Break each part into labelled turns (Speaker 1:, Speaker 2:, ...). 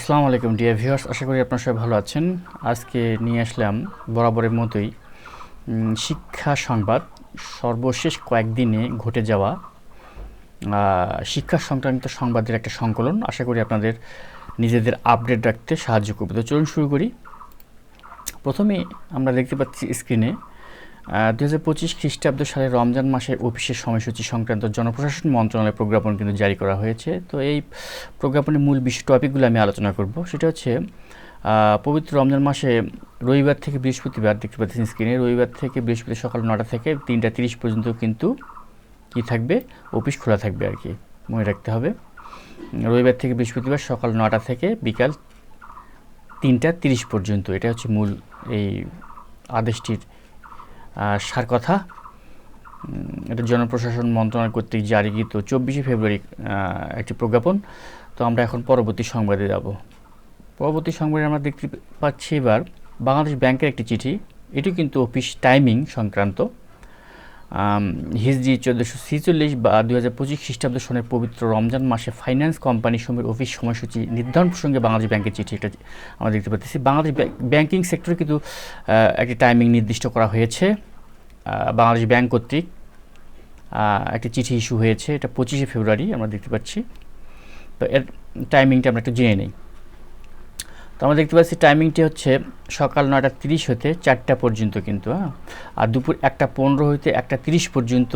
Speaker 1: আসসালামু আলাইকুম dear viewers আশা করি আপনারা সবাই ভালো আছেন। আজকে নিয়ে আসলাম বরাবরের মতোই শিক্ষা সংবাদ। সর্বশেষ কয়েকদিনে ঘটে যাওয়া শিক্ষা সংক্রান্ত সংবাদের একটা সংকলন। আশা করি আপনাদের নিজেদের আপডেট রাখতে সাহায্য করবে। তো চলুন শুরু করি। প্রথমে আমরা দেখতে পাচ্ছি স্ক্রিনে দু হাজার পঁচিশ খ্রিস্টাব্দ সালে রমজান মাসে অফিসের সময়সূচি সংক্রান্ত জনপ্রশাসন মন্ত্রণালয়ের প্রজ্ঞাপন কিন্তু জারি করা হয়েছে। তো এই প্রজ্ঞাপনের মূল বিষয় টপিকগুলো আমি আলোচনা করব। সেটা হচ্ছে পবিত্র রমজান মাসে রবিবার থেকে বৃহস্পতিবার, দেখতে পাচ্ছেন স্ক্রিনে রবিবার থেকে বৃহস্পতি সকাল নটা থেকে তিনটা তিরিশ পর্যন্ত কিন্তু কি থাকবে? অফিস খোলা থাকবে আর কি, মনে রাখতে হবে। রবিবার থেকে বৃহস্পতিবার সকাল নটা থেকে বিকাল তিনটা তিরিশ পর্যন্ত, এটা হচ্ছে মূল এই আদেশটির সার কথা এটা জনপ্রশাসন মন্ত্রণালয় কর্তৃক জারিকৃত চব্বিশে ফেব্রুয়ারি একটি প্রজ্ঞাপন। তো আমরা এখন পরবর্তী সংবাদে যাব। পরবর্তী সংবাদে আমরা দেখতে পাচ্ছি এবার বাংলাদেশ ব্যাংকের একটি চিঠি। এটি কিন্তু অফিস টাইমিং সংক্রান্ত। হিজরি চোদ্দোশো ছিচল্লিশ বা দুই হাজার পঁচিশ খ্রিস্টাব্দ সনের পবিত্র রমজান মাসে ফাইন্যান্স কোম্পানি সমূহের অফিস সময়সূচি নির্ধারণ প্রসঙ্গে বাংলাদেশ ব্যাংকের চিঠি এটা আমরা দেখতে পাচ্ছি। বাংলাদেশ ব্যাংকিং সেক্টরে কিন্তু একটি টাইমিং নির্দিষ্ট করা হয়েছে। বাংলাদেশ ব্যাংক কর্তৃক একটি চিঠি ইস্যু হয়েছে। এটা পঁচিশে ফেব্রুয়ারি আমরা দেখতে পাচ্ছি। তো এর টাইমিংটা আমরা একটু জেনে নিই। তো আমরা দেখতে পাচ্ছি টাইমিংটি হচ্ছে সকাল নয়টা তিরিশ হতে চারটা পর্যন্ত কিন্তু হ্যাঁ? আর দুপুর একটা পনেরো হইতে একটা তিরিশ পর্যন্ত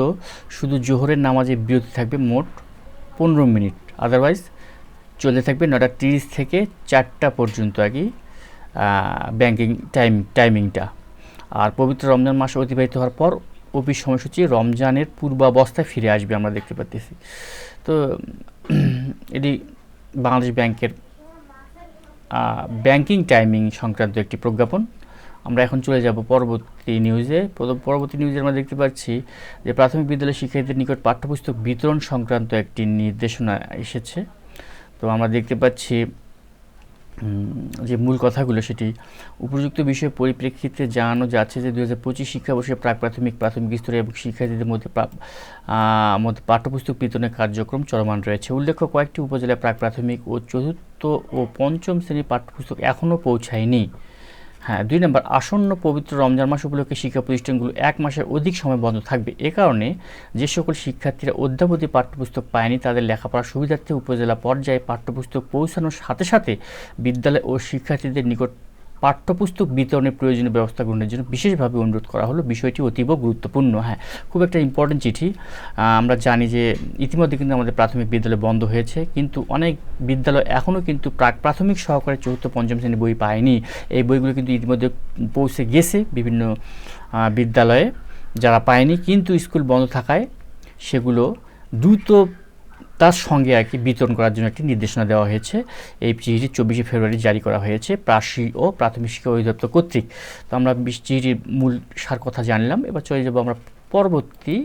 Speaker 1: শুধু জোহরের নামাজে বিরতি থাকবে মোট পনেরো মিনিট। আদারওয়াইজ চলতে থাকবে নয়টা তিরিশ থেকে চারটা পর্যন্ত আর কি ব্যাংকিং টাইম টাইমিংটা আর পবিত্র রমজান মাস অতিবাহিত হওয়ার পর অফিস সময়সূচি রমজানের পূর্বাবস্থায় ফিরে আসবে আমরা দেখতে পাচ্ছি তো, এটি বাংলাদেশ ব্যাংকের ব্যাংকিং টাইমিং সংক্রান্ত একটি প্রজ্ঞাপন। আমরা এখন চলে যাব পরবর্তী নিউজে পর- পরবর্তী নিউজে আমরা দেখতে পাচ্ছি যে প্রাথমিক বিদ্যালয় শিক্ষার্থীদের নিকট পাঠ্যপুস্তক বিতরণ সংক্রান্ত একটি নির্দেশনা এসেছে। তো আমরা দেখতে পাচ্ছি যে মূল কথাগুলো সেটি, উপযুক্ত বিষয়ের পরিপ্রেক্ষিতে জানানো যাচ্ছে যে দু হাজার পঁচিশ শিক্ষাবর্ষে প্রাক প্রাথমিক প্রাথমিক স্তরে এবং শিক্ষার্থীদের মধ্যে মধ্যে পাঠ্যপুস্তক বিতরণের কার্যক্রম চলমান রয়েছে। উল্লেখ্য, কয়েকটি উপজেলায় প্রাক প্রাথমিক ও চতুর্থ ও পঞ্চম শ্রেণির পাঠ্যপুস্তক এখনও পৌঁছায়নি। হ্যাঁ দুই নম্বর, আসন্ন পবিত্র রমজান মাস উপলক্ষে শিক্ষা প্রতিষ্ঠানগুলো এক মাসের অধিক সময় বন্ধ থাকবে। এ কারণে যে সকল শিক্ষার্থীরা অধ্যাবধি পাঠ্যপুস্তক পায়নি, তাদের লেখাপড়ার সুবিধার্থে উপজেলা পর্যায়ে পাঠ্যপুস্তক পৌঁছানোর সাথে সাথে বিদ্যালয় ও শিক্ষার্থীদের নিকট পাঠ্যপুস্তক বিতরণের প্রয়োজনীয় ব্যবস্থা গ্রহণের জন্য বিশেষভাবে অনুরোধ করা হলো। বিষয়টি অতীব গুরুত্বপূর্ণ। হ্যাঁ খুব একটা ইম্পর্টেন্ট চিঠি। আমরা জানি যে ইতিমধ্যে কিন্তু আমাদের প্রাথমিক বিদ্যালয় বন্ধ হয়েছে, কিন্তু অনেক বিদ্যালয় এখনও কিন্তু প্রাক প্রাথমিক সহকারে চতুর্থ, পঞ্চম শ্রেণির বই পায়নি। এই বইগুলো কিন্তু ইতিমধ্যে পৌঁছে গেছে বিভিন্ন বিদ্যালয়ে। যারা পায়নি, কিন্তু স্কুল বন্ধ থাকায় সেগুলো দ্রুত তার সঙ্গে আর কি বিতরণ করার জন্য একটি নির্দেশনা দেওয়া হয়েছে। এই চিঠিটি চব্বিশে ফেব্রুয়ারি জারি করা হয়েছে প্রাশী ও প্রাথমিক শিক্ষা অধিদপ্তর কর্তৃক। তো আমরা চিঠির মূল সার কথা জানলাম, এবার চলে যাব আমরা পরবর্তী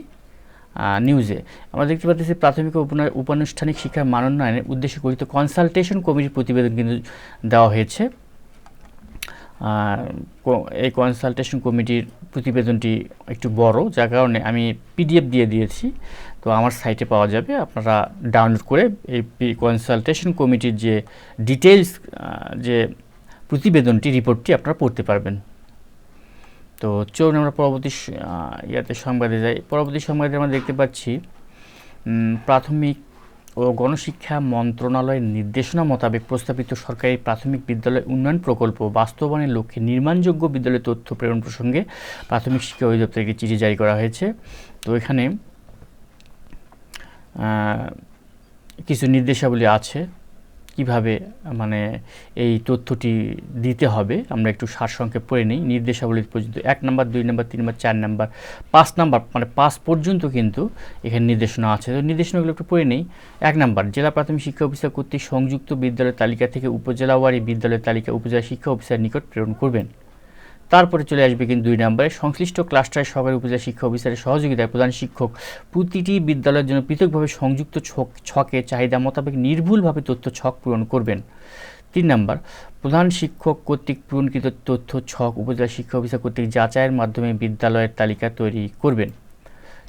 Speaker 1: নিউজে আমরা দেখতে পাচ্ছি প্রাথমিক উপানুষ্ঠানিক শিক্ষার মানোন্নয়নের উদ্দেশ্যে গঠিত কনসালটেশন কমিটির প্রতিবেদন কিন্তু দেওয়া হয়েছে। এই কনসালটেশন কমিটির প্রতিবেদনটি একটু বড়, যার কারণে আমি পিডিএফ দিয়ে দিয়েছি। তো আমার সাইটে পাওয়া যাবে। আপনারা ডাউনলোড করে এই কনসালটেশন কমিটির যে ডিটেলস যে প্রতিবেদনটি রিপোর্টটি আপনারা পড়তে পারবেন। তো চলুন আমরা পরবর্তী ইয়াতে সংবাদে যাই। পরবর্তী সংবাদে আমরা দেখতে পাচ্ছি প্রাথমিক ও গণশিক্ষা মন্ত্রণালয়ের নির্দেশনা মোতাবেক প্রস্তাবিত সরকারি প্রাথমিক বিদ্যালয় উন্নয়ন প্রকল্প বাস্তবায়নের লক্ষ্যে নির্মাণযোগ্য বিদ্যালয় তথ্য প্রেরণ প্রসঙ্গে প্রাথমিক শিক্ষা অধিদপ্তর একটি চিঠি জারি করা হয়েছে। তো এখানে কিছু নির্দেশাবলী আছে। কীভাবে মানে এই তথ্যটি দিতে হবে, আমরা একটু সারসংক্ষেপ পড়ে নিই। নির্দেশাবলী পর্যন্ত এক নাম্বার, দুই নাম্বার, তিন নাম্বার, চার নাম্বার, পাঁচ নাম্বার মানে পাঁচ পর্যন্ত কিন্তু এখানে নির্দেশনা আছে। তো নির্দেশনাগুলো একটু পড়ে নিই। এক নাম্বার, জেলা প্রাথমিক শিক্ষা অফিসার কর্তৃক সংযুক্ত বিদ্যালয়ের তালিকা থেকে উপজেলাওয়ারি বিদ্যালয়ের তালিকা উপজেলা শিক্ষা অফিসার নিকট প্রেরণ করবেন। তারপরে চলে আসবে কিন্তু দুই নম্বরে। সংশ্লিষ্ট ক্লাস্টারের সহকারী উপজেলা শিক্ষা অফিসারের সহযোগিতায় প্রধান শিক্ষক প্রতিটি বিদ্যালয়ের জন্য পৃথকভাবে সংযুক্ত ছক ছকে চাহিদা মোতাবেক নির্ভুলভাবে তথ্য ছক পূরণ করবেন। তিন নম্বর, প্রধান শিক্ষক কর্তৃক পূরণকৃত তথ্য ছক উপজেলা শিক্ষা অফিসার কর্তৃক যাচাইয়ের মাধ্যমে বিদ্যালয়ের তালিকা তৈরি করবেন।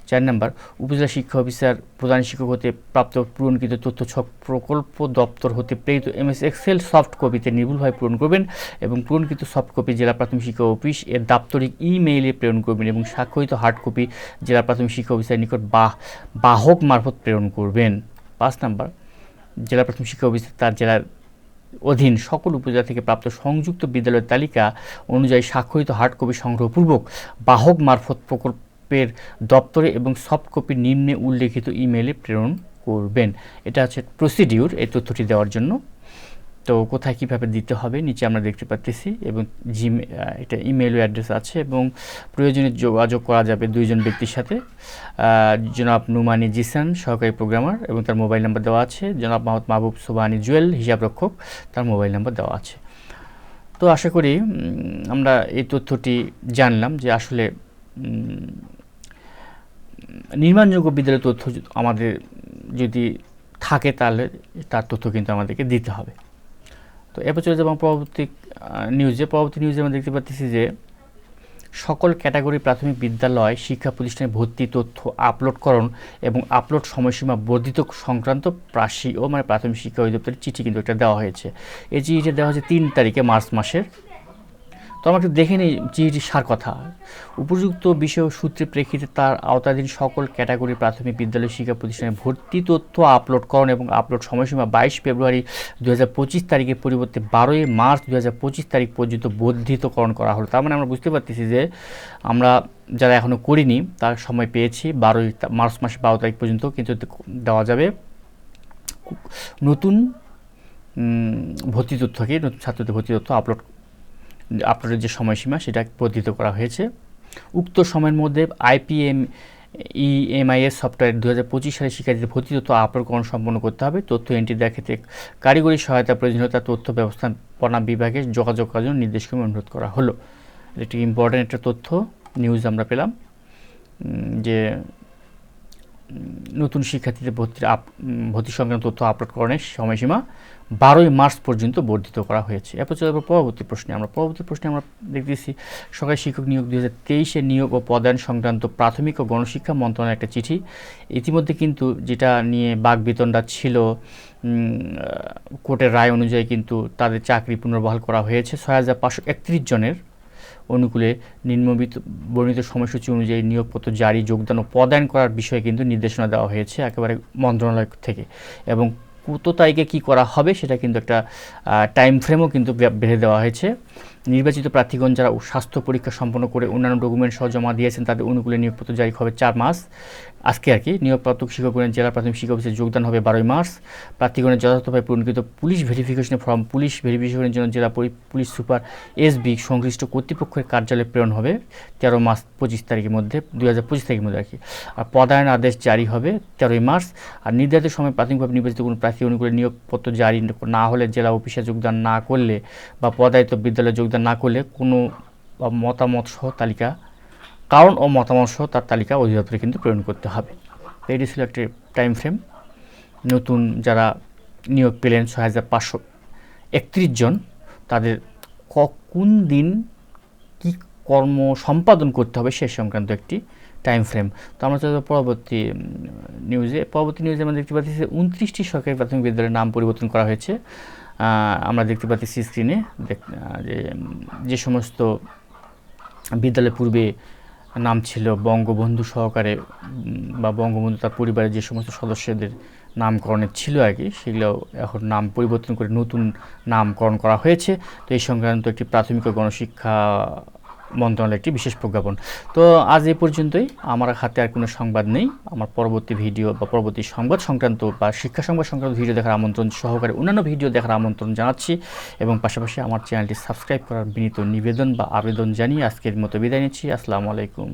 Speaker 1: চার নম্বর, উপজেলা শিক্ষা অফিসার, প্রধান শিক্ষক হতে প্রাপ্ত পূরণকৃত তথ্য ছক প্রকল্প দপ্তর হতে প্রেরিত এম এস এক্সেল সফট কপিতে নির্ভুলভাবে পূরণ করবেন এবং পূরণকৃত সফট কপি জেলা প্রাথমিক শিক্ষা অফিস এর দাপ্তরিক ইমেইলে প্রেরণ করবেন এবং স্বাক্ষরিত হার্ড কপি জেলা প্রাথমিক শিক্ষা অফিসারের নিকট বাহ, বাহক মারফত প্রেরণ করবেন। পাঁচ নম্বর, জেলা প্রাথমিক শিক্ষা অফিসার তার জেলার অধীন সকল উপজেলা থেকে প্রাপ্ত সংযুক্ত বিদ্যালয়ের তালিকা অনুযায়ী স্বাক্ষরিত হার্ড কপি সংগ্রহপূর্বক বাহক মারফত প্রকল্পের দপ্তরে এবং সফট কপি নিম্নে উল্লেখিত ইমেইলে প্রেরণ করবেন। এটা হচ্ছে প্রসিডিউর এই তথ্যটি দেওয়ার জন্য। তো কোথায় কীভাবে দিতে হবে নিচে আমরা দেখতে পাচ্ছি এবং জি এটা ইমেল অ্যাড্রেস আছে এবং প্রয়োজনে যোগাযোগ করা যাবে দুইজন ব্যক্তির সাথে। জনাব নুমানি জিসান, সহকারী প্রোগ্রামার এবং তার মোবাইল নাম্বার দেওয়া আছে। জনাব মাহমুদ মাহবুব সোবানি জুয়েল, হিসাব রক্ষক, তার মোবাইল নাম্বার দেওয়া আছে। তো আশা করি আমরা এই তথ্যটি জানলাম যে আসলে নির্মাণযোগ্য বিদ্যালয়ের তথ্য আমাদের যদি থাকে তাহলে তার তথ্য কিন্তু আমাদেরকে দিতে হবে। তো এরপর চলে যাব পরবর্তী নিউজে পরবর্তী নিউজে আমরা দেখতে পাচ্ছি যে সকল ক্যাটাগরি প্রাথমিক বিদ্যালয় শিক্ষা প্রতিষ্ঠানে ভর্তি তথ্য আপলোডকরণ এবং আপলোড সময়সীমা বর্ধিত সংক্রান্ত প্রাশী ও মানে প্রাথমিক শিক্ষা অধিদপ্তরের চিঠি কিন্তু এটা দেওয়া হয়েছে। এই চিঠিটা দেওয়া হয়েছে তিন তারিখে, মার্চ মাসের। তো আমরা একটু দেখে নিই চিঠিটির সার কথা। উপযুক্ত বিষয় সূত্রে প্রেক্ষিতে তার আওতাধীন সকল ক্যাটাগরি প্রাথমিক বিদ্যালয় শিক্ষা প্রতিষ্ঠানে ভর্তি তথ্য আপলোড আপলোডকরণ এবং আপলোড সময়সীমা বাইশ ফেব্রুয়ারি দু হাজার পঁচিশ তারিখের পরিবর্তে বারোই মার্চ দু হাজার পঁচিশ তারিখ পর্যন্ত বর্ধিতকরণ করা হলো। তার মানে আমরা বুঝতে পারতেছি যে আমরা যারা এখনও করিনি, তার সময় পেয়েছি বারোই মার্চ মাসে বারো তারিখ পর্যন্ত কিন্তু দেওয়া যাবে। নতুন ভর্তি তথ্যকে নতুন ছাত্রদের ভর্তি তথ্য আপলোড আপলোডের যে সময়সীমা, সেটা বর্ধিত করা হয়েছে। উক্ত সময়ের মধ্যে আইপিএম ইএমআইএস সফটওয়্যার দু হাজার পঁচিশ সালে শিক্ষার্থীদের ভর্তি তথ্য আপলোডকরণ সম্পন্ন করতে হবে। তথ্য এন্ট্রি দেওয়ার ক্ষেত্রে কারিগরি সহায়তা, প্রয়োজনীয়তা, তথ্য ব্যবস্থাপনা বিভাগে যোগাযোগ করার জন্য নির্দেশক্রমে অনুরোধ করা হলো। একটি ইম্পর্ট্যান্ট একটা তথ্য নিউজ আমরা পেলাম যে নতুন শিক্ষার্থীদের ভর্তির আপ ভর্তি সংক্রান্ত তথ্য আপলোডকরণের সময়সীমা বারোই মার্চ পর্যন্ত বর্ধিত করা হয়েছে। এরপর চলে পরবর্তী প্রশ্নে। আমরা পরবর্তী প্রশ্নে আমরা দেখতেছি, সরকারি শিক্ষক নিয়োগ দুই হাজার তেইশে নিয়োগ ও পদায়ন সংক্রান্ত প্রাথমিক ও গণশিক্ষা মন্ত্রণালয়ের একটা চিঠি। ইতিমধ্যে কিন্তু যেটা নিয়ে বাঘ বেতনটা ছিল কোর্টের রায় অনুযায়ী কিন্তু তাদের চাকরি পুনর্বহাল করা হয়েছে। ছয় হাজার পাঁচশো একত্রিশ জনের অনুকূলে নিম্নবিত বর্ণিত সময়সূচি অনুযায়ী নিয়োগপত্র জারি, যোগদান ও পদায়ন করার বিষয়ে কিন্তু নির্দেশনা দেওয়া হয়েছে একেবারে মন্ত্রণালয় থেকে এবং কত তারিখে কী করা হবে সেটা কিন্তু একটা টাইম ফ্রেমও কিন্তু বেঁধে দেওয়া হয়েছে। নির্বাচিত প্রার্থীগণ যারা স্বাস্থ্য পরীক্ষা সম্পন্ন করে অন্যান্য ডকুমেন্ট সহ জমা দিয়েছেন, তাদের অনুকূলে নিয়োগপত্র জারি হবে চার মাস। আজকে আর কি, নিয়োগপ্রাপ্ত শিক্ষকগণের জেলা প্রাথমিক শিক্ষক অফিসে যোগদান হবে বারোই মার্চ। প্রার্থীগণের যথাযথভাবে পূরণকৃত পুলিশ ভেরিফিকেশনের ফর্ম, পুলিশ ভেরিফিকেশনের জন্য জেলা পুলিশ সুপার এসবি সংশ্লিষ্ট কর্তৃপক্ষের কার্যালয়ে প্রেরণ হবে তেরো মার্চ পঁচিশ তারিখের মধ্যে, দুই হাজার পঁচিশ তারিখের মধ্যে আর কি। আর পদায়ন আদেশ জারি হবে তেরোই মার্চ। আর নির্ধারিত সময় প্রাথমিকভাবে নির্বাচিত কোনো প্রার্থী অনুকূলে নিয়োগপত্র জারি না হলে জেলা অফিসে যোগদান না করলে বা পদায়িত বিদ্যালয়ে যোগদান না করলে কোনো মতামত সহ তালিকা, কারণ ও মতামত সহ তার তালিকা অধিদপ্তরে কিন্তু প্রেরণ করতে হবে। এটি ছিল একটি টাইম ফ্রেম নতুন যারা নিয়োগ পেলেন ছয় হাজার পাঁচশো একত্রিশ জন, তাদের কোন দিন কর্ম সম্পাদন করতে হবে সে সংক্রান্ত একটি টাইম ফ্রেম তো আমরা চলে পরবর্তী নিউজে পরবর্তী নিউজে আমরা দেখতে পাচ্ছি উনত্রিশটি সরকারি প্রাথমিক বিদ্যালয়ের নাম পরিবর্তন করা হয়েছে। আমরা দেখতে পাচ্ছি স্ক্রিনে যে যে সমস্ত বিদ্যালয় পূর্বে নাম ছিল বঙ্গবন্ধু সহকারে বা বঙ্গবন্ধু তার পরিবারের যে সমস্ত সদস্যদের নামকরণের ছিল আর কি সেগুলো এখন নাম পরিবর্তন করে নতুন নামকরণ করা হয়েছে। তো এই সংক্রান্ত একটি প্রাথমিক গণশিক্ষা মন্ত্রণালয়ের একটি বিশেষ প্রজ্ঞাপন। তো আজ এ পর্যন্তই। আমার হাতে আর কোনো সংবাদ নেই। আমার পরবর্তী ভিডিও বা পরবর্তী সংবাদ সংক্রান্ত বা শিক্ষা সংবাদ সংক্রান্ত ভিডিও দেখার আমন্ত্রণ সহকারে অন্যান্য ভিডিও দেখার আমন্ত্রণ জানাচ্ছি এবং পাশাপাশি আমার চ্যানেলটি সাবস্ক্রাইব করার বিনীত নিবেদন বা আবেদন জানিয়ে আজকের মতো বিদায় নিচ্ছি। আসসালামু আলাইকুম।